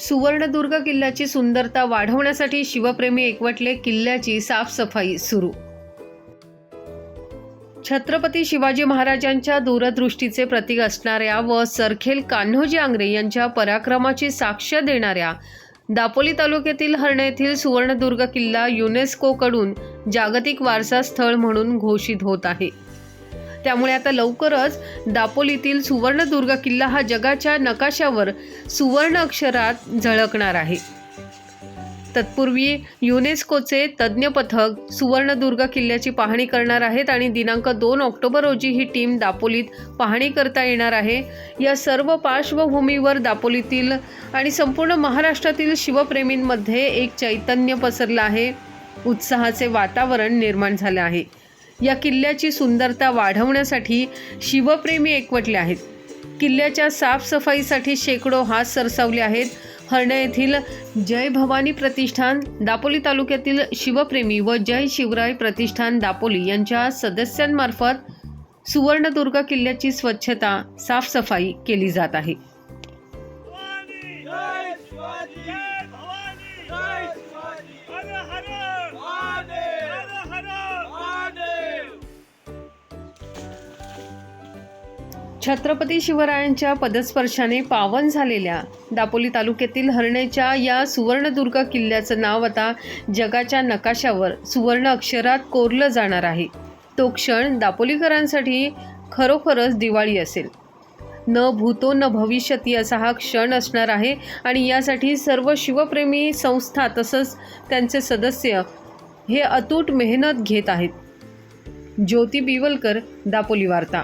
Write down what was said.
सुवर्णदुर्ग किल्ल्याची सुंदरता वाढवण्यासाठी शिवप्रेमी एकवटले किल्ल्याची साफसफाई सुरू. छत्रपती शिवाजी महाराजांच्या दूरदृष्टीचे प्रतीक असणाऱ्या व सरखेल कान्होजी आंग्रे यांच्या पराक्रमाची साक्ष देणाऱ्या दापोली तालुक्यातील हर्णे येथील सुवर्णदुर्ग किल्ला युनेस्कोकडून जागतिक वारसा स्थळ म्हणून घोषित होत आहे. त्यामुळे आता लवकरच दापोलीतील सुवर्णदुर्ग किल्ला हा जगाच्या नकाशावर सुवर्ण अक्षरात झळकणार आहे. तत्पूर्वी युनेस्कोचे तज्ज्ञ पथक सुवर्णदुर्ग किल्ल्याची पाहणी करणार आहेत आणि दिनांक दोन ऑक्टोबर रोजी ही टीम दापोलीत पाहणी करता येणार आहे. या सर्व पार्श्वभूमीवर दापोलीतील आणि संपूर्ण महाराष्ट्रातील शिवप्रेमींमध्ये एक चैतन्य पसरलं आहे. उत्साहाचे वातावरण निर्माण झालं आहे. या किल्ल्याची सुंदरता वाढवण्यासाठी शिवप्रेमी एकवटले आहेत. किल्ल्याच्या साफसफाईसाठी शेकडो हात सरसावले आहेत. हर्णे येथील जय भवानी प्रतिष्ठान दापोली तालुक्यातील शिवप्रेमी व जय शिवराय प्रतिष्ठान दापोली यांच्या सदस्यांमार्फत सुवर्णदुर्ग किल्ल्याची स्वच्छता साफसफाई केली जात आहे. छत्रपती शिवरायांच्या पदस्पर्शाने पावन झालेल्या दापोली तालुक्यातील हरणेच्या या सुवर्णदुर्ग किल्ल्याचं नाव आता जगाच्या नकाशावर सुवर्ण अक्षरात कोरलं जाणार आहे. तो क्षण दापोलीकरांसाठी खरोखरच दिवाळी असेल. न भूतो न भविष्यती असा हा क्षण असणार आहे आणि यासाठी सर्व शिवप्रेमी संस्था तसंच त्यांचे सदस्य हे अतूट मेहनत घेत आहेत. ज्योती बिवलकर दापोली वार्ता.